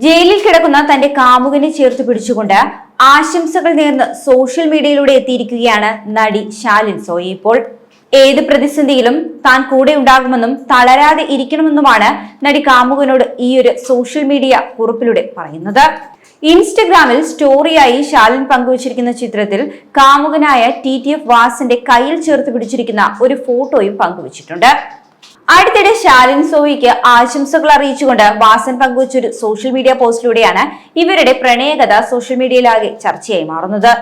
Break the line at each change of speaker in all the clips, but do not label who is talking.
ജയിലിൽ കിടക്കുന്ന തന്റെ കാമുകനെ ചേർത്ത് പിടിച്ചുകൊണ്ട് ആശംസകൾ നേർന്ന് സോഷ്യൽ മീഡിയയിലൂടെ എത്തിയിരിക്കുകയാണ് നടി ഷാലിൻ സോയി. ഇപ്പോൾ ഏത് പ്രതിസന്ധിയിലും താൻ കൂടെ ഉണ്ടാകുമെന്നും തളരാതെ ഇരിക്കണമെന്നുമാണ് നടി കാമുകനോട് ഈ ഒരു സോഷ്യൽ മീഡിയ കുറിപ്പിലൂടെ പറയുന്നത്. ഇൻസ്റ്റഗ്രാമിൽ സ്റ്റോറിയായി ഷാലിൻ പങ്കുവച്ചിരിക്കുന്ന ചിത്രത്തിൽ കാമുകനായ ടി ടി എഫ് വാസിന്റെ കയ്യിൽ ചേർത്ത് പിടിച്ചിരിക്കുന്ന ഒരു ഫോട്ടോയും പങ്കുവച്ചിട്ടുണ്ട്. അടുത്തിടെ ശാലിൻ സോയിക്ക് ആശംസകൾ അറിയിച്ചുകൊണ്ട് വാസൻ പങ്കുവച്ചൊരു സോഷ്യൽ മീഡിയ പോസ്റ്റിലൂടെയാണ് ഇവരുടെ പ്രണയകഥ സോഷ്യൽ മീഡിയയിലാകെ ചർച്ചയായി മാറുന്നത്.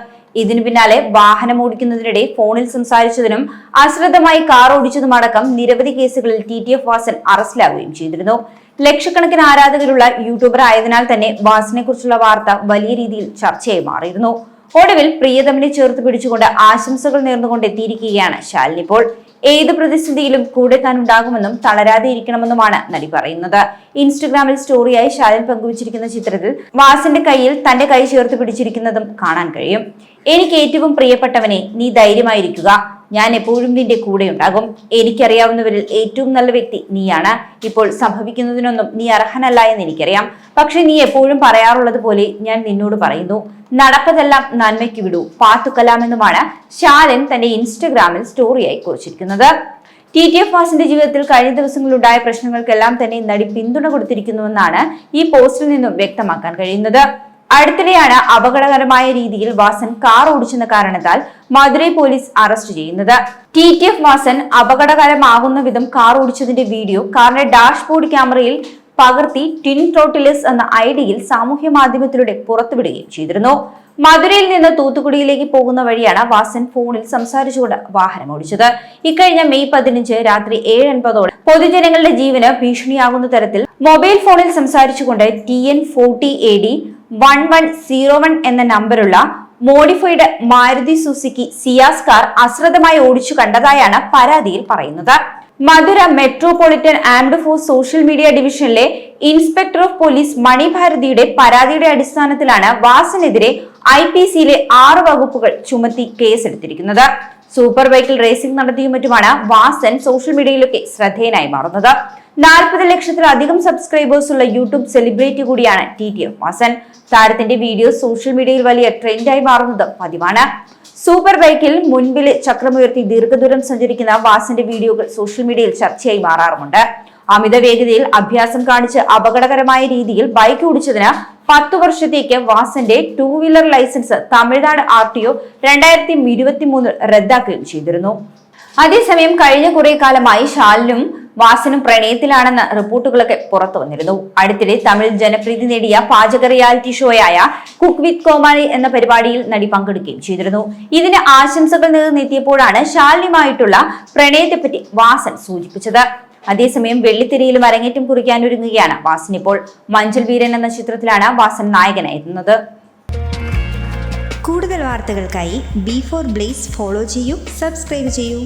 ഇതിനു പിന്നാലെ വാഹനം ഓടിക്കുന്നതിനിടെ ഫോണിൽ സംസാരിച്ചതിനും അശ്രദ്ധമായി കാർ ഓടിച്ചതുമടക്കം നിരവധി കേസുകളിൽ ടി ടി എഫ് വാസൻ അറസ്റ്റിലാവുകയും ചെയ്തിരുന്നു. ലക്ഷക്കണക്കിന് ആരാധകരുള്ള യൂട്യൂബർ ആയതിനാൽ തന്നെ വാസനെ കുറിച്ചുള്ള വാർത്ത വലിയ രീതിയിൽ ചർച്ചയായി മാറിയിരുന്നു. ഒടുവിൽ പ്രിയതമനെ ചേർത്ത് പിടിച്ചുകൊണ്ട് ആശംസകൾ നേർന്നുകൊണ്ട് എത്തിയിരിക്കുകയാണ് ശാലിനി ഇപ്പോൾ ഏത് പ്രതിസന്ധിയിലും കൂടെ താൻ ഉണ്ടാകുമെന്നും തളരാതെ ഇരിക്കണമെന്നുമാണ് നടി പറയുന്നത്. ഇൻസ്റ്റഗ്രാമിൽ സ്റ്റോറിയായി ശാലിൻ പങ്കുവച്ചിരിക്കുന്ന ചിത്രത്തിൽ വാസിന്റെ കയ്യിൽ തന്റെ കൈ ചേർത്ത് പിടിച്ചിരിക്കുന്നതും കാണാൻ കഴിയും. എനിക്ക് ഏറ്റവും പ്രിയപ്പെട്ടവനെ നീ ധൈര്യമായിരിക്കുക. ഞാൻ എപ്പോഴും നിന്റെ കൂടെ ഉണ്ടാകും എനിക്കറിയാവുന്നവരിൽ ഏറ്റവും നല്ല വ്യക്തി നീയാണ്. ഇപ്പോൾ സംഭവിക്കുന്നതിനൊന്നും നീ അർഹനല്ല എന്ന് എനിക്കറിയാം. പക്ഷെ നീ എപ്പോഴും പറയാറുള്ളത് പോലെ ഞാൻ നിന്നോട് പറയുന്നു. നടപ്പതെല്ലാം നന്മയ്ക്ക് വിടൂ. പാത്തുക്കലാമെന്നുമാണ് ശാലൻ തന്റെ ഇൻസ്റ്റഗ്രാമിൽ സ്റ്റോറിയായി കുറിച്ചിരിക്കുന്നത്. ടി ടി എഫ് വാസിന്റെ ജീവിതത്തിൽ കഴിഞ്ഞ ദിവസങ്ങളിലുണ്ടായ പ്രശ്നങ്ങൾക്കെല്ലാം തന്നെ നടി പിന്തുണ കൊടുത്തിരിക്കുന്നുവെന്നാണ് ഈ പോസ്റ്റിൽ നിന്നും വ്യക്തമാക്കാൻ കഴിയുന്നത്. അടുത്തിടെയാണ് അപകടകരമായ രീതിയിൽ വാസൻ കാർ ഓടിച്ചെന്ന കാരണത്താൽ മധുരൈ പോലീസ് അറസ്റ്റ് ചെയ്യുന്നത്. ടി ടി എഫ് വാസൻ അപകടകരമാകുന്ന വിധം കാർ ഓടിച്ചതിന്റെ വീഡിയോ കാറിന്റെ ഡാഷ്ബോർഡ് ക്യാമറയിൽ പകർത്തി ട്വിൻ ടോട്ടിലിസ് എന്ന ഐഡിയിൽ സാമൂഹ്യ മാധ്യമത്തിലൂടെ പുറത്തുവിടുകയും ചെയ്തിരുന്നു. മധുരയിൽ നിന്ന് തൂത്തുക്കുടിയിലേക്ക് പോകുന്ന വഴിയാണ് വാസൻ ഫോണിൽ സംസാരിച്ചുകൊണ്ട് വാഹനം ഓടിച്ചത്. ഇക്കഴിഞ്ഞ മെയ് പതിനഞ്ച് രാത്രി ഏഴ് അൻപതോടെ പൊതുജനങ്ങളുടെ ജീവന് ഭീഷണിയാകുന്ന തരത്തിൽ മൊബൈൽ ഫോണിൽ സംസാരിച്ചുകൊണ്ട് T N forty A D one one zero one എന്ന നമ്പറുള്ള modified Maruti Suzuki Ciaz car അശ്രദ്ധമായി ഓടിച്ചു കണ്ടതായാണ് പരാതിയിൽ പറയുന്നത്. Madurai metropolitan armed force social media ഡിവിഷനിലെ ഇൻസ്പെക്ടർ ഓഫ് പോലീസ് മണി ഭാരതിയുടെ പരാതിയുടെ അടിസ്ഥാനത്തിലാണ് വാസനെതിരെ ഐ പി സിയിലെ ആറ് വകുപ്പുകൾ ചുമത്തി കേസെടുത്തിരിക്കുന്നത്. സൂപ്പർ വെഹിക്കിൾ റേസിംഗ് നടത്തിയും മറ്റുമാണ് വാസൻ സോഷ്യൽ മീഡിയയിലൊക്കെ ശ്രദ്ധേയനായി മാറുന്നത്. നാൽപ്പത് ലക്ഷത്തിലധികം സബ്സ്ക്രൈബേഴ്സ് ഉള്ള യൂട്യൂബ് സെലിബ്രിറ്റി കൂടിയാണ് ടി ടി എം വാസൻ താരത്തിന്റെ വീഡിയോ സോഷ്യൽ മീഡിയയിൽ വലിയ ട്രെൻഡായി മാറുന്നത് പതിവാണ്. സൂപ്പർ ബൈക്കിൽ മുൻപിൽ ചക്രമുയർത്തി ദീർഘദൂരം സഞ്ചരിക്കുന്ന വാസന്റെ വീഡിയോകൾ സോഷ്യൽ മീഡിയയിൽ ചർച്ചയായി മാറാറുമുണ്ട്. അമിത വേഗതയിൽ അഭ്യാസം കാണിച്ച് അപകടകരമായ രീതിയിൽ ബൈക്ക് ഓടിച്ചതിന് പത്തു വർഷത്തേക്ക് വാസന്റെ two wheeler licence Tamil Nadu R T O രണ്ടായിരത്തി ഇരുപത്തി മൂന്നിൽ റദ്ദാക്കുകയും ചെയ്തിരുന്നു. അതേസമയം കഴിഞ്ഞ കുറെ കാലമായി ശാലിനും വാസനും പ്രണയത്തിലാണെന്ന റിപ്പോർട്ടുകളൊക്കെ പുറത്തു വന്നിരുന്നു. അടുത്തിടെ തമിഴ് ജനപ്രീതി നേടിയ പാചക റിയാലിറ്റി ഷോയായ കുക്ക് വിത്ത് കോമാളി എന്ന പരിപാടിയിൽ നടി പങ്കെടുക്കുകയും ചെയ്തിരുന്നു. ഇതിന് ആശംസകൾ നേർന്നെത്തിയപ്പോഴാണ് ശാലിനിയുമായിട്ടുള്ള പ്രണയത്തെപ്പറ്റി വാസൻ സൂചിപ്പിച്ചത്. അതേസമയം വെള്ളിത്തിരയിലും അരങ്ങേറ്റം കുറിക്കാൻ ഒരുങ്ങുകയാണ് വാസൻ ഇപ്പോൾ. മഞ്ചൽ വീരൻ എന്ന ചിത്രത്തിലാണ് വാസൻ നായകനായിരുന്നത്.
കൂടുതൽ വാർത്തകൾക്കായി ബി ഫോർ ബ്ലേസ് ഫോളോ ചെയ്യൂ സബ്സ്ക്രൈബ് ചെയ്യൂ.